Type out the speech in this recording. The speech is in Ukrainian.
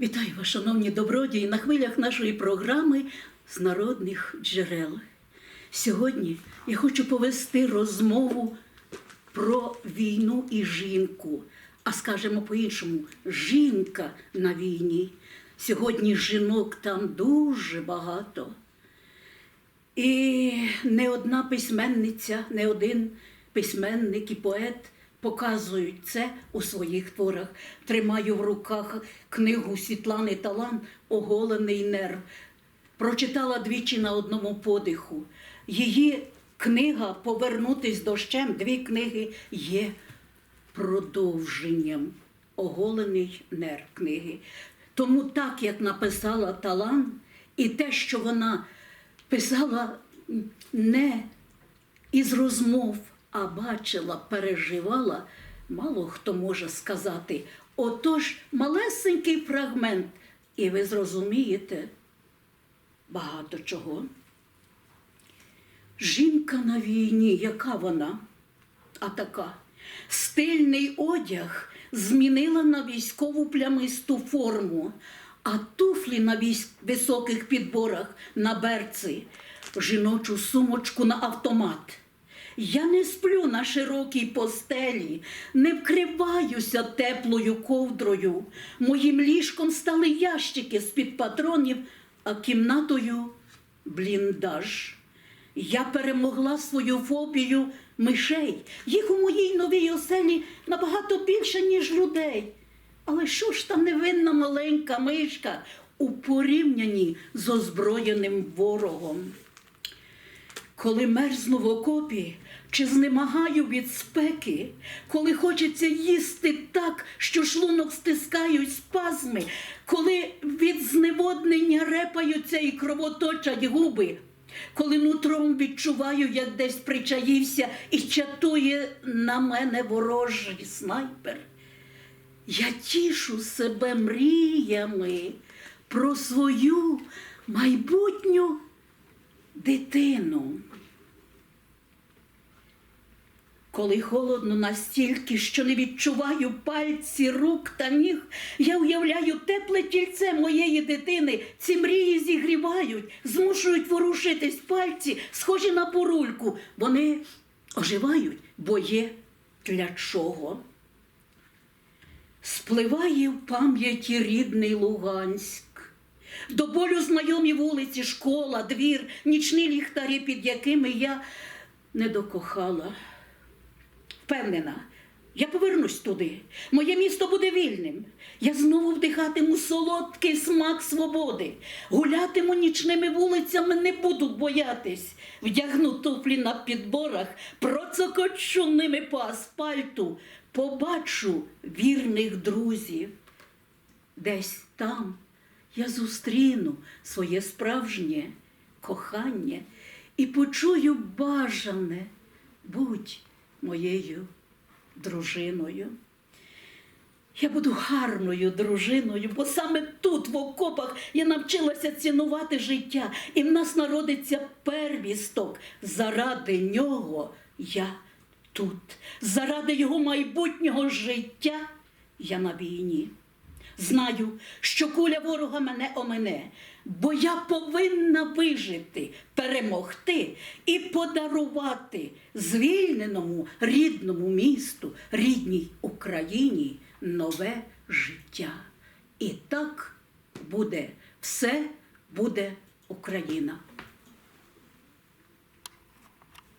Вітаю вас, шановні добродії, на хвилях нашої програми з народних джерел. Сьогодні я хочу повести розмову про війну і жінку, а скажемо по-іншому, жінка на війні. Сьогодні жінок там дуже багато. І не одна письменниця, не один письменник і поет показують це у своїх творах. Тримаю в руках книгу Світлани Талан Оголений нерв. Прочитала двічі на одному подиху. Її книга Повернутись дощем, дві книги є продовженням. Оголений нерв книги. Тому так, як написала Талан, і те, що вона писала не із розмов, а бачила, переживала, мало хто може сказати. Отож, малесенький фрагмент, і ви зрозумієте багато чого. Жінка на війні, яка вона? А така. Стильний одяг змінила на військову плямисту форму, а туфлі на високих підборах на берці, жіночу сумочку на автомат. Я не сплю на широкій постелі, не вкриваюся теплою ковдрою. Моїм ліжком стали ящики з-під патронів, а кімнатою бліндаж. Я перемогла свою фобію мишей. Їх у моїй новій оселі набагато більше, ніж людей. Але що ж та невинна маленька мишка у порівнянні з озброєним ворогом? Коли мерзну в окопі чи знемагаю від спеки, коли хочеться їсти так, що шлунок стискають спазми, коли від зневоднення репаються і кровоточать губи, коли нутром відчуваю, як десь причаївся і чатує на мене ворожий снайпер. Я тішу себе мріями про свою майбутню дитину. Коли холодно настільки, що не відчуваю пальці, рук та ніг, я уявляю тепле тільце моєї дитини. Ці мрії зігрівають, змушують ворушитись пальці, схожі на бурульку. Вони оживають, бо є для чого. Спливає в пам'яті рідний Луганськ. До болю знайомі вулиці, школа, двір, нічні ліхтарі, під якими я не докохала. Впевнена, я повернусь туди. Моє місто буде вільним. Я знову вдихатиму солодкий смак свободи. Гулятиму нічними вулицями, не буду боятись. Вдягну туфлі на підборах, процокочу ними по асфальту, побачу вірних друзів. Десь там я зустріну своє справжнє кохання і почую бажане будь моєю дружиною. Я буду гарною дружиною, бо саме тут, в окопах, я навчилася цінувати життя, і в нас народиться первісток. Заради нього я тут, заради його майбутнього життя я на війні. Знаю, що куля ворога мене омине, бо я повинна вижити, перемогти і подарувати звільненому рідному місту, рідній Україні нове життя. І так буде, все буде Україна.